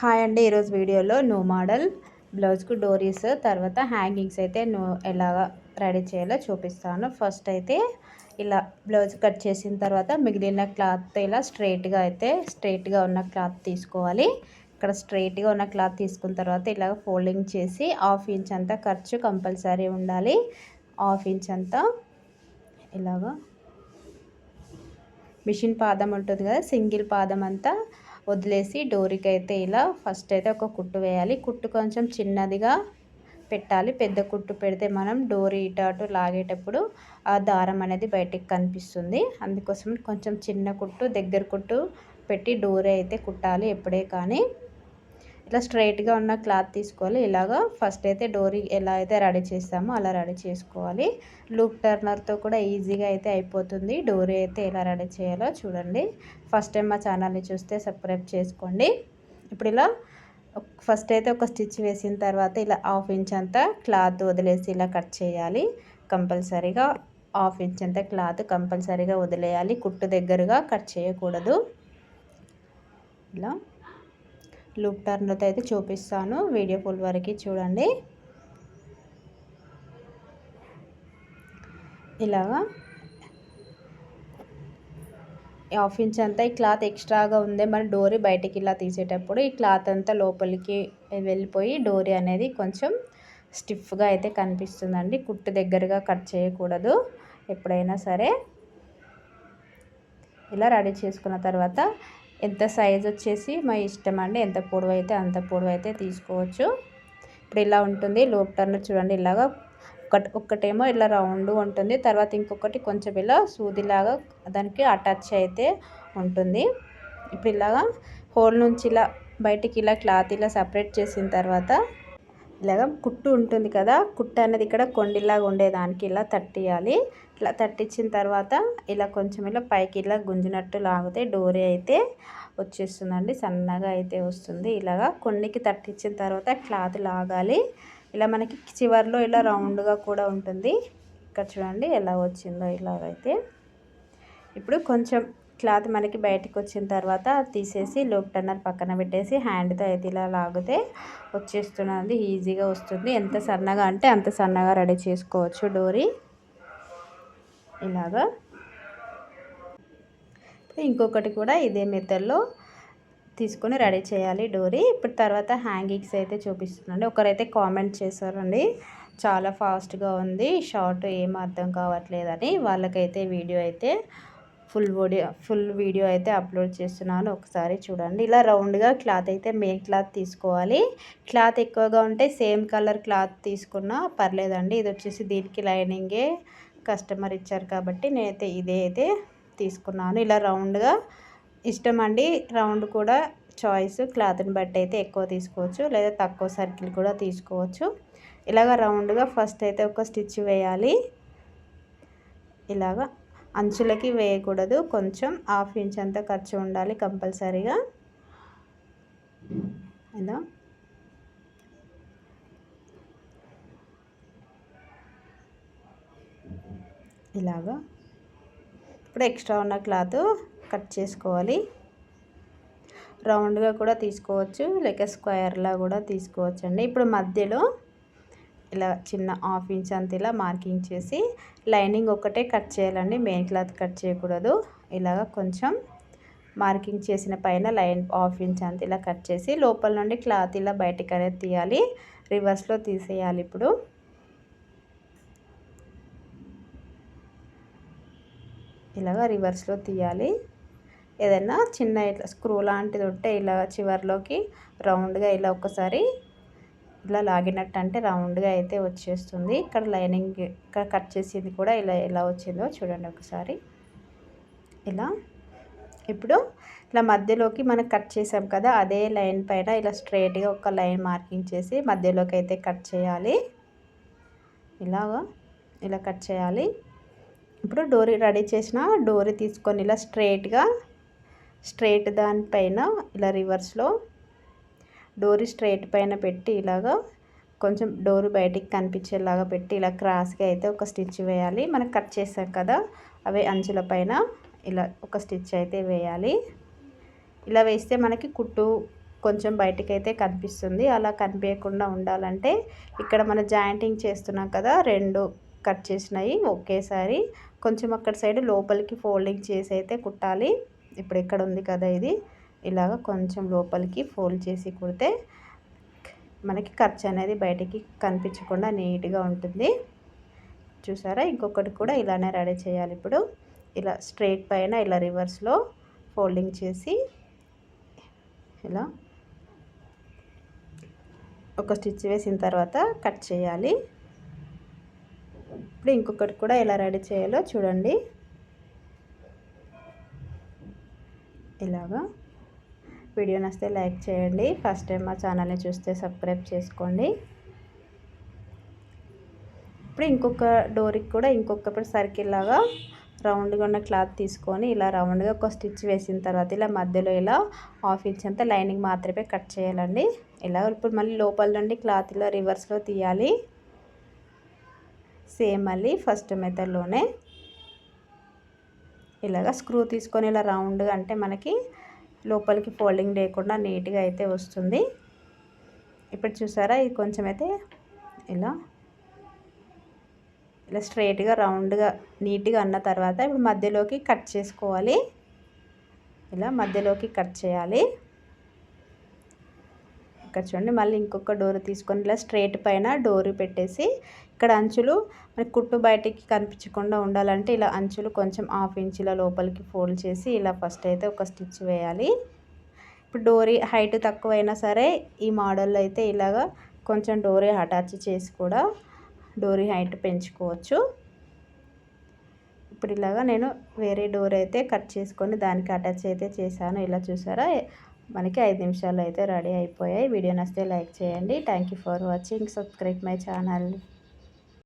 Hi అండి ఈరోజు వీడియోలో న్యూ మోడల్ బ్లౌజ్కు డోరీస్ తర్వాత హ్యాంగింగ్స్ అయితే నో ఎలాగా రెడీ చేయాలో చూపిస్తాను. ఫస్ట్ అయితే ఇలా బ్లౌజ్ కట్ చేసిన తర్వాత మిగిలిన క్లాత్ ఇలా స్ట్రైట్గా అయితే స్ట్రైట్గా ఉన్న క్లాత్ తీసుకోవాలి. ఇక్కడ స్ట్రైట్గా ఉన్న క్లాత్ తీసుకున్న తర్వాత ఇలాగ ఫోల్డింగ్ చేసి హాఫ్ ఇంచ్ అంతా ఖర్చు కంపల్సరీ ఉండాలి. హాఫ్ ఇంచ్ అంతా ఇలాగా మిషన్ పాదం ఉంటుంది కదా సింగిల్ పాదం అంతా వదిలేసి డోరీకి అయితే ఇలా ఫస్ట్ అయితే ఒక కుట్టు వేయాలి. కుట్టు కొంచెం చిన్నదిగా పెట్టాలి. పెద్ద కుట్టు పెడితే మనం డోరీ ఇటు అటు లాగేటప్పుడు ఆ దారం అనేది బయటికి కనిపిస్తుంది. అందుకోసం కొంచెం చిన్న కుట్టు దగ్గర కుట్టు పెట్టి డోరీ అయితే కుట్టాలి ఎప్పుడే కానీ. ఇట్లా స్ట్రైట్గా ఉన్న క్లాత్ తీసుకోవాలి. ఇలాగా ఫస్ట్ అయితే డోరీ ఎలా అయితే రెడీ చేస్తామో అలా రెడీ చేసుకోవాలి. లూప్ టర్నర్తో కూడా ఈజీగా అయితే అయిపోతుంది. డోరీ అయితే ఎలా రెడీ చేయాలో చూడండి. ఫస్ట్ టైం మా ఛానల్ని చూస్తే సబ్స్క్రైబ్ చేసుకోండి. ఇప్పుడు ఇలా ఫస్ట్ అయితే ఒక స్టిచ్ వేసిన తర్వాత ఇలా హాఫ్ ఇంచ్ అంతా క్లాత్ వదిలేసి ఇలా కట్ చేయాలి. కంపల్సరీగా హాఫ్ ఇంచ్ అంతా క్లాత్ కంపల్సరీగా వదిలేయాలి. కుట్టు దగ్గరగా కట్ చేయకూడదు. ఇలా లూప్ టర్న్లతో అయితే చూపిస్తాను. వీడియో ఫుల్ వరకు చూడండి. ఇలాగా. హాఫ్ ఇంచ్ అంతా ఈ క్లాత్ ఎక్స్ట్రాగా ఉంది మరి డోరీ బయటికి ఇలా తీసేటప్పుడు ఈ క్లాత్ అంతా లోపలికి వెళ్ళిపోయి డోరీ అనేది కొంచెం స్టిఫ్గా అయితే కనిపిస్తుందండి. కుట్టు దగ్గరగా కట్ చేయకూడదు ఎప్పుడైనా సరే. ఇలా రెడీ చేసుకున్న తర్వాత ఎంత సైజ్ వచ్చేసి మా ఇష్టం అండి. ఎంత పొడవు అయితే అంత పొడవు అయితే తీసుకోవచ్చు. ఇప్పుడు ఇలా ఉంటుంది. లోప్ టర్నర్ చూడండి. ఇలాగా ఒకటి ఒక్కటేమో ఇలా రౌండ్ ఉంటుంది. తర్వాత ఇంకొకటి కొంచెం ఇలా సూదిలాగా దానికి అటాచ్ అయితే ఉంటుంది. ఇప్పుడు ఇలాగా హోల్ నుంచి ఇలా బయటికి ఇలా క్లాత్ ఇలా సపరేట్ చేసిన తర్వాత ఇలాగ కుట్టు ఉంటుంది కదా కుట్టు అనేది ఇక్కడ కొండిలాగా ఉండేదానికి ఇలా తట్టియాలి. ఇట్లా తట్టించిన తర్వాత ఇలా కొంచెం ఇలా పైకి ఇలా గుంజినట్టు లాగితే డోరీ అయితే వచ్చేస్తుందండి సన్నగా అయితే వస్తుంది. ఇలాగా కొన్నికి తట్టించిన తర్వాత క్లాత్ లాగాలి. ఇలా మనకి చివరిలో ఇలా రౌండ్గా కూడా ఉంటుంది. ఇక్కడ చూడండి ఎలా వచ్చిందో ఇలాగైతే. ఇప్పుడు కొంచెం క్లాత్ మనకి బయటకు వచ్చిన తర్వాత తీసేసి లోప్ టన్నర్ పక్కన పెట్టేసి హ్యాండ్తో అయితే ఇలా లాగితే వచ్చేస్తున్నది. ఈజీగా వస్తుంది. ఎంత సన్నగా అంటే అంత సన్నగా రెడీ చేసుకోవచ్చు డోరీ. ఇలాగా. ఇంకొకటి కూడా ఇదే మెథడ్లో తీసుకొని రెడీ చేయాలి డోరీ. ఇప్పుడు తర్వాత హ్యాంగింగ్స్ అయితే చూపిస్తున్నాండి ఒకరైతే కామెంట్ చేశారండి చాలా ఫాస్ట్గా ఉంది షార్ట్ ఏం అర్థం కావట్లేదని. వాళ్ళకైతే వీడియో అయితే ఫుల్ వీడియో ఫుల్ వీడియో అయితే అప్లోడ్ చేస్తున్నాను. ఒకసారి చూడండి. ఇలా రౌండ్గా క్లాత్ అయితే మెయిన్ క్లాత్ తీసుకోవాలి. క్లాత్ ఎక్కువగా ఉంటే సేమ్ కలర్ క్లాత్ తీసుకున్నా పర్లేదండి. ఇది వచ్చేసి దీనికి లైనింగే కస్టమర్ ఇచ్చారు కాబట్టి నేనైతే ఇదే అయితే తీసుకున్నాను. ఇలా రౌండ్గా ఇష్టం అండి. రౌండ్ కూడా చాయిస్. క్లాత్ని బట్టి అయితే ఎక్కువ తీసుకోవచ్చు. లేదా తక్కువ సర్కిల్ కూడా తీసుకోవచ్చు. ఇలాగ రౌండ్గా ఫస్ట్ అయితే ఒక స్టిచ్ వేయాలి. ఇలాగా అంచులకి వేయకూడదు. కొంచెం హాఫ్ ఇంచ్ అంతా ఖర్చు ఉండాలి కంపల్సరీగా. ఇలా ఇలాగా. ఇప్పుడు ఎక్స్ట్రా ఉన్న క్లాత్ కట్ చేసుకోవాలి. రౌండ్గా కూడా తీసుకోవచ్చు. లేక స్క్వేర్లా కూడా తీసుకోవచ్చు అండి ఇప్పుడు మధ్యలో ఇలా చిన్న హాఫ్ ఇంచ్ అంత ఇలా మార్కింగ్ చేసి లైనింగ్ ఒకటే కట్ చేయాలండి. మెయిన్ క్లాత్ కట్ చేయకూడదు. ఇలాగ కొంచెం మార్కింగ్ చేసిన పైన లైన్ హాఫ్ ఇంచ్ అంత ఇలా కట్ చేసి లోపల నుండి క్లాత్ ఇలా బయటికి అనేది తీయాలి. రివర్స్లో తీసేయాలి ఇప్పుడు. ఇలాగ రివర్స్లో తీయాలి. ఏదైనా చిన్న ఇట్లా స్క్రూ లాంటిది ఉంటే ఇలా చివరిలోకి రౌండ్గా ఇలా ఒకసారి ఇలా లాగినట్టు అంటే రౌండ్గా అయితే వచ్చేస్తుంది. ఇక్కడ లైనింగ్ ఇక్కడ కట్ చేసింది కూడా ఇలా ఎలా వచ్చిందో చూడండి ఒకసారి. ఇలా ఇప్పుడు ఇలా మధ్యలోకి మనం కట్ చేసాం కదా అదే లైన్ పైన ఇలా స్ట్రైట్గా ఒక లైన్ మార్కింగ్ చేసి మధ్యలోకి అయితే కట్ చేయాలి. ఇలాగా ఇలా కట్ చేయాలి. ఇప్పుడు డోరీ రెడీ చేసిన డోరీ తీసుకొని ఇలా స్ట్రైట్గా స్ట్రైట్ దానిపైన ఇలా రివర్స్లో డోరీ స్ట్రైట్ పైన పెట్టి ఇలాగా కొంచెం డోర్ బయటికి కనిపించేలాగా పెట్టి ఇలా క్రాస్గా అయితే ఒక స్టిచ్ వేయాలి. మనం కట్ చేసాం కదా అవి అంచుల పైన ఇలా ఒక స్టిచ్ అయితే వేయాలి. ఇలా వేస్తే మనకి కుట్టు కొంచెం బయటికి అయితే కనిపిస్తుంది. అలా కనిపించకుండా ఉండాలంటే ఇక్కడ మన జాయింటింగ్ చేస్తున్నాం కదా రెండు కట్ చేసినాయి ఒకేసారి. కొంచెం అక్కడ సైడ్ లోపలికి ఫోల్డింగ్ చేసి అయితే కుట్టాలి. ఇప్పుడు ఇక్కడ ఉంది కదా ఇది. ఇలాగ కొంచెం లోపలికి ఫోల్డ్ చేసి కుడితే మనకి ఖర్చు అనేది బయటికి కనిపించకుండా నీట్గా ఉంటుంది. చూసారా? ఇంకొకటి కూడా ఇలానే రెడీ చేయాలి ఇప్పుడు. ఇలా స్ట్రైట్ పైన ఇలా రివర్స్లో ఫోల్డింగ్ చేసి ఇలా ఒక స్టిచ్ వేసిన తర్వాత కట్ చేయాలి. ఇప్పుడు ఇంకొకటి కూడా ఎలా రెడీ చేయాలో చూడండి. ఇలాగా వీడియో నస్తే లైక్ చేయండి. ఫస్ట్ టైం మా ఛానల్ని చూస్తే సబ్స్క్రైబ్ చేసుకోండి. ఇప్పుడు ఇంకొక డోర్కి కూడా ఇంకొక సర్కిల్ లాగా రౌండ్గా ఉన్న క్లాత్ తీసుకొని ఇలా రౌండ్గా ఒక స్టిచ్ వేసిన తర్వాత ఇలా మధ్యలో ఇలా హాఫ్ ఇంచ్ అంతా లైనింగ్ మాత్రమే కట్ చేయాలండి. ఇలా ఇప్పుడు మళ్ళీ లోపల నుండి క్లాత్ ఇలా రివర్స్లో తీయాలి. సేమ్ మళ్ళీ ఫస్ట్ మెథడ్లోనే ఇలాగ స్క్రూ తీసుకొని ఇలా రౌండ్గా అంటే మనకి లోపలికి ఫోల్డింగ్ లేకుండా నీట్గా అయితే వస్తుంది. ఇప్పుడు చూసారా? ఇది కొంచెం అయితే ఇలా ఇలా స్ట్రైట్గా రౌండ్గా నీట్గా అన్న తర్వాత ఇప్పుడు మధ్యలోకి కట్ చేసుకోవాలి. ఇలా మధ్యలోకి కట్ చేయాలి. ఇక్కడ చూడండి. మళ్ళీ ఇంకొక డోర్ తీసుకొని ఇలా స్ట్రేట్ పైన డోర్ పెట్టేసి ఇక్కడ అంచులు మనకి కుట్టు బయటికి కనిపించకుండా ఉండాలంటే ఇలా అంచులు కొంచెం హాఫ్ ఇంచుల లోపలికి ఫోల్డ్ చేసి ఇలా ఫస్ట్ అయితే ఒక స్టిచ్ వేయాలి. ఇప్పుడు డోరీ హైట్ తక్కువైనా సరే ఈ మోడల్లో అయితే ఇలాగా కొంచెం డోరీ అటాచ్ చేసి కూడా డోరీ హైట్ పెంచుకోవచ్చు. ఇప్పుడు ఇలాగా నేను వేరే డోర్ అయితే కట్ చేసుకొని దానికి అటాచ్ అయితే చేశాను. ఇలా చూసారా? మనకి ఐదు నిమిషాలు అయితే రెడీ అయిపోయాయి. వీడియో నచ్చితే లైక్ చేయండి. Thank you for watching subscribe my channel